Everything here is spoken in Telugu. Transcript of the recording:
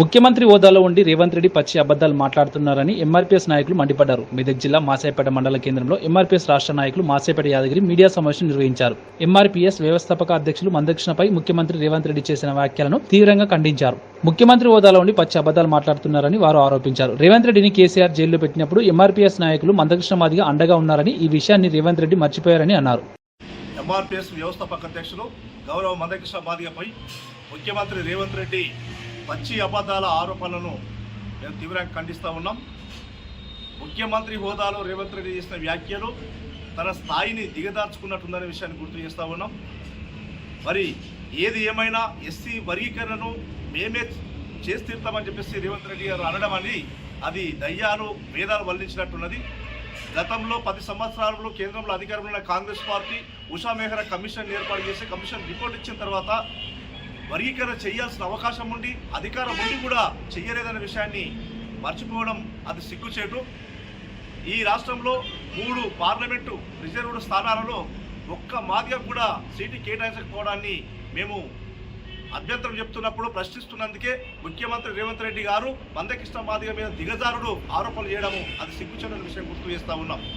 ముఖ్యమంత్రి హోదాలో ఉండి రేవంత్ రెడ్డి పచ్చి అబద్దాలు మాట్లాడుతున్నారని ఎంఆర్పీఎస్ నాయకులు మండిపడ్డారు. మెదక్ జిల్లా మాసేపేట మండల కేంద్రంలో ఎంఆర్పీఎస్ రాష్ట్ర నాయకులు మాసేపేట యాదగిరి మీడియా సమావేశం నిర్వహించారు. ఎంఆర్పీఎస్ వ్యవస్థాపక అధ్యక్షులు మందక్షిణపై ముఖ్యమంత్రి రేవంత్ రెడ్డి చేసిన వ్యాఖ్యలను తీవ్రంగా ఖండించారు. ముఖ్యమంత్రి హోదాలో ఉండి పచ్చి అబద్దాలు మాట్లాడుతున్నారని వారు ఆరోపించారు. రేవంత్ రెడ్డిని కేసీఆర్ జైల్లో పెట్టినప్పుడు ఎంఆర్పీఎస్ నాయకులు మందకృష్ణ మాదిగా అండగా ఉన్నారని ఈ విషయాన్ని రేవంత్ రెడ్డి మర్చిపోయారని అన్నారు. ఎంఆర్పీఎస్ వ్యవస్థాపక అధ్యక్షులు గౌరవ మందకృష్ణ మాదిగపై ముఖ్యమంత్రి రేవంత్ రెడ్డి పచ్చి అబద్ధాల ఆరోపణలను మేము తీవ్రంగా ఖండిస్తూ ఉన్నాం. ముఖ్యమంత్రి హోదాలో రేవంత్ రెడ్డి చేసిన వ్యాఖ్యలు తన స్థాయిని దిగదార్చుకున్నట్టుందనే విషయాన్ని గుర్తు చేస్తూ ఉన్నాం. మరి ఏది ఏమైనా ఎస్సీ వర్గీకరణను మేమే చేస్తీర్తామని చెప్పేసి రేవంత్ రెడ్డి గారు అనడం అని అది దయ్యాలు వేదాలు వల్లించినట్టున్నది. గతంలో పది సంవత్సరాలలో కేంద్రంలో అధికారంలో ఉన్న కాంగ్రెస్ పార్టీ ఉషా మెహ్రా కమిషన్ ఏర్పాటు చేసి కమిషన్ రిపోర్ట్ ఇచ్చిన తర్వాత వర్గీకరణ చేయాల్సిన అవకాశం ఉండి అధికారం ఉండి కూడా చేయలేదనే విషయాన్ని మర్చిపోవడం అది సిగ్గుచేటు. ఈ రాష్ట్రంలో మూడు పార్లమెంటు రిజర్వ్డ్ స్థానాలలో ఒక్క మాదిగా కూడా సీటు కేటాయించకపోవడాన్ని మేము అభ్యంతరం చెప్తున్నప్పుడు ప్రశ్నిస్తున్నందుకే ముఖ్యమంత్రి రేవంత్ రెడ్డి గారు మందకృష్ణ మాదిగ మీద దిగజారుడు ఆరోపణలు చేయడము అది సిగ్గుచేటని విషయం గుర్తు చేస్తా ఉన్నాం.